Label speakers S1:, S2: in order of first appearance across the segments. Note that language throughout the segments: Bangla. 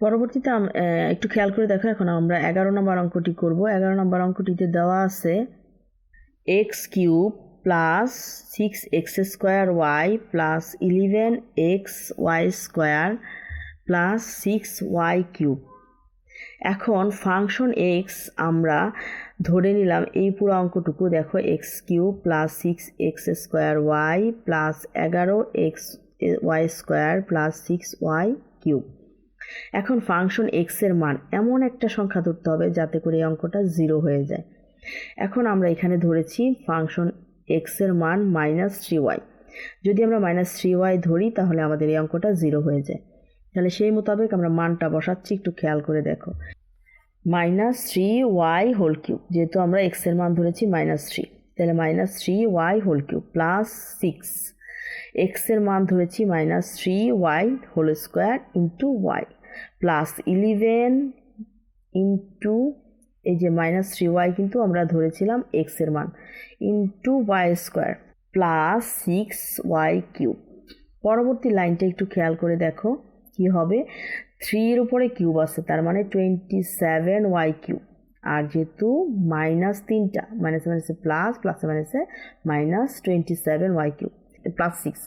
S1: পরবর্তীতে একটু খেয়াল করে দেখো, এখন আমরা এগারো নম্বর অঙ্কটি করব। এগারো নম্বর অঙ্কটিতে দেওয়া আছে x cube plus six x square y plus eleven x y square plus six y cube এখন ফাংশন এক্স আমরা ধরে নিলাম এই পুরো অঙ্কটুকু। দেখো x cube plus six x square y plus এগারো x y square plus six y cube এখন ফাংশন এক্সের মান এমন একটা সংখ্যা ধরতে হবে যাতে করে এই অঙ্কটা জিরো হয়ে যায়। এখন আমরা এখানে ধরেছি ফাংশন এক্সের মান মাইনাস থ্রি ওয়াই যদি আমরা মাইনাস থ্রি ওয়াই ধরি, তাহলে আমাদের এই অঙ্কটা জিরো হয়ে যায়। তাহলে সেই মোতাবেক আমরা মানটা বসাচ্ছি, একটু খেয়াল করে দেখো। Minus three y whole cube যেহেতু আমরা এক্সের মান ধরেছি মাইনাস থ্রি তাহলে minus three y whole cube plus six এক্সের মান ধরেছি minus three y whole square into y plus eleven into এই যে মাইনাস থ্রি ওয়াই কিন্তু আমরা ধরেছিলাম এক্সের মান into y square plus six y cube পরবর্তী লাইনটা একটু খেয়াল করে দেখো কি হবে। থ্রির উপরে কিউব আছে, তার মানে টোয়েন্টি সেভেন ওয়াই কিউব আর যেহেতু মাইনাস তিনটা মাইনাসে মাইনাসে প্লাস প্লাসে মাইনাসে minus twenty seven y cube plus six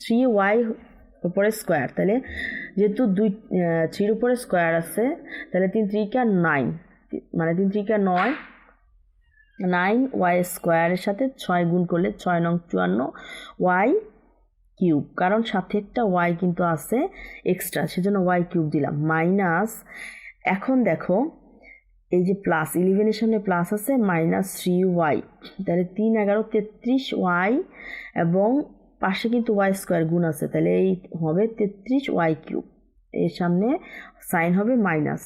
S1: three y উপরে স্কোয়ার তাহলে যেহেতু দুই থ্রির উপরে স্কোয়ার আছে, তাহলে তিন ত্রিকা নাইন মানে তিন ত্রিকা নয় নাইন ওয়াই স্কোয়ারের সাথে ছয় গুণ করলে ছয় নং চুয়ান্ন ওয়াই কিউব কারণ সাথে একটা ওয়াই কিন্তু আছে এক্সট্রা সেজন্য ওয়াই কিউব দিলাম মাইনাস এখন দেখো, এই যে প্লাস ইলেভেনের সামনে প্লাস আছে মাইনাস থ্রি ওয়াই তাহলে তিন এগারো তেত্রিশ ওয়াই এবং পাশে কিন্তু ওয়াই স্কোয়ার গুণ আছে, তাহলে এই হবে তেত্রিশ ওয়াই কিউব এর সামনে সাইন হবে minus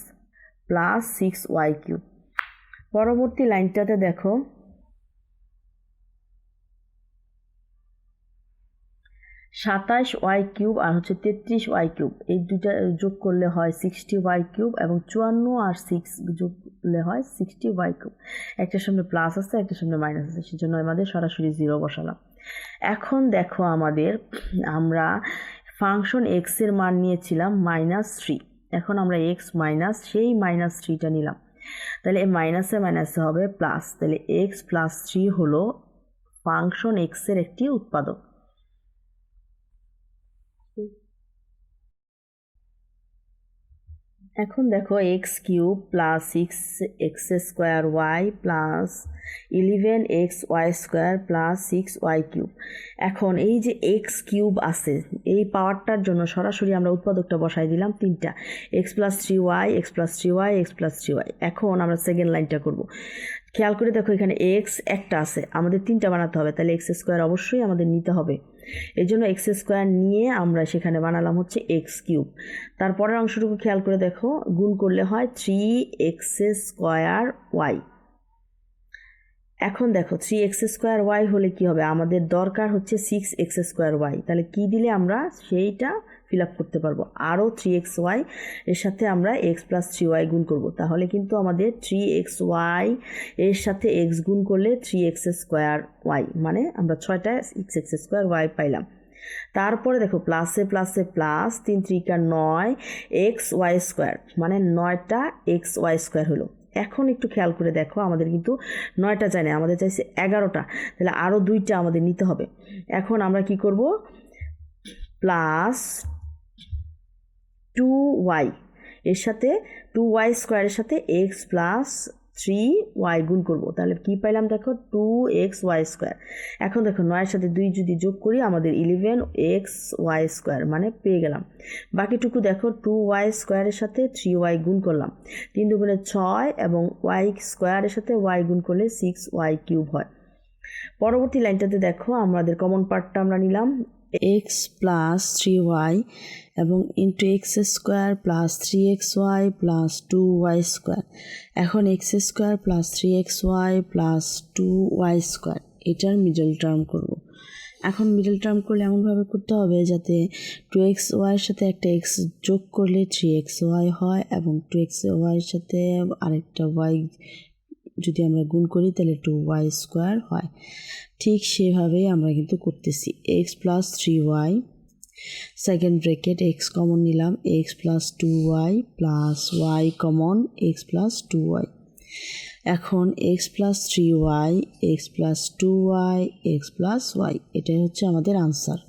S1: plus six y cube পরবর্তী লাইনটাতে দেখো। সাতাশ ওয়াই কিউব আর হচ্ছে তেত্রিশ ওয়াই কিউব। এই দুটা যোগ করলে হয় সিক্সটি ওয়াই কিউব এবং চুয়ান্ন আর সিক্স যোগ করলে হয় সিক্সটি ওয়াই কিউব। একটার সামনে প্লাস আছে একটার সামনে মাইনাস আছে, সেজন্য আমাদের সরাসরি জিরো বসালাম। এখন দেখো আমাদের, আমরা ফাংশন এক্সের মান নিয়েছিলাম মাইনাস থ্রি এখন আমরা এক্স মাইনাস সেই মাইনাস থ্রিটা নিলাম। তাহলে এই মাইনাসে মাইনাসে হবে প্লাস তাহলে এক্স প্লাস থ্রি হলো ফাংশন এক্সের একটি উৎপাদক। এখন দেখো x cube plus six x square y plus eleven x y square plus six y cube. এখন এই যে এক্স কিউব আছে, এই পাওয়ারটার জন্য সরাসরি আমরা উৎপাদকটা বসাই দিলাম তিনটা। X plus three y, x plus three y, x plus three y. এখন আমরা সেকেন্ড লাইনটা করব। খেয়াল করে দেখো এখানে এক্স একটা আছে, আমাদের তিনটা বানাতে হবে, তাহলে এক্স স্কোয়ার অবশ্যই আমাদের নিতে হবে। এই জন্য এক্স স্কোয়ার নিয়ে আমরা সেখানে বানালাম হচ্ছে এক্স কিউব তারপরের অংশটুকু খেয়াল করে দেখো, গুণ করলে হয় থ্রি এক্স স্কোয়ার ওয়াই এখন দেখো থ্রি এক্স স্কোয়ার ওয়াই হলে কি হবে? আমাদের দরকার হচ্ছে সিক্স এক্স স্কোয়ার ওয়াই তাহলে কি দিলে আমরা সেইটা ফিল আপ করতে পারব? আরও থ্রি এক্স ওয়াই এর সাথে আমরা এক্স প্লাস থ্রি ওয়াই গুণ করব। তাহলে কিন্তু আমাদের থ্রি এক্স ওয়াই এর সাথে এক্স গুণ করলে থ্রি এক্স স্কোয়ার ওয়াই মানে আমরা ছয়টা সিক্স এক্স স্কোয়ার ওয়াই পাইলাম। তারপরে দেখো প্লাসে প্লাসে প্লাস তিন ত্রিকা নয় এক্স ওয়াই স্কোয়ার মানে নয়টা এক্স ওয়াই স্কোয়ার হলো। এখন একটু খেয়াল করে দেখো, আমাদের কিন্তু নয়টা চাই না আমাদের চাইছে এগারোটা, তাহলে আরও দুইটা আমাদের নিতে হবে। এখন আমরা কি করব? প্লাস টু ওয়াই এর সাথে টু ওয়াই স্কোয়ারের সাথে এক্স প্লাস থ্রি ওয়াই গুণ করব। তাহলে কি পাইলাম দেখো? টু এক্স ওয়াই স্কোয়ার এখন দেখো, নয়ের সাথে দুই যদি যোগ করি, আমাদের ইলেভেন এক্স ওয়াই স্কোয়ার মানে পেয়ে গেলাম। বাকিটুকু দেখো টু ওয়াই স্কোয়ারের সাথে থ্রি ওয়াই গুণ করলাম। তিন দুগুণে ছয় এবং ওয়াই স্কোয়ারের সাথে ওয়াই গুণ করলে সিক্স ওয়াই কিউব হয়। পরবর্তী লাইনটাতে দেখো, আমাদের কমন পার্টটা আমরা নিলাম। এক্স প্লাস থ্রি ওয়াই এবং into x square plus three x y plus two y square এখন x square plus three x y plus two y square এটার মিডল টার্ম করব। এখন মিডল টার্ম করলে এমনভাবে করতে হবে যাতে টু এক্স ওয়াইয়ের সাথে একটা এক্স যোগ করলে থ্রি এক্স ওয়াই হয় এবং টু এক্স ওয়াইয়ের সাথে আরেকটা ওয়াই যদি আমরা গুণ করি, তাহলে টু ওয়াই স্কোয়ার হয়। ঠিক সেভাবেই আমরা কিন্তু করতেছি। X plus three y second bracket x common নিলাম। X plus two y plus y common x plus two y এখন x plus three y x plus two y x plus y এটাই হচ্ছে আমাদের আনসার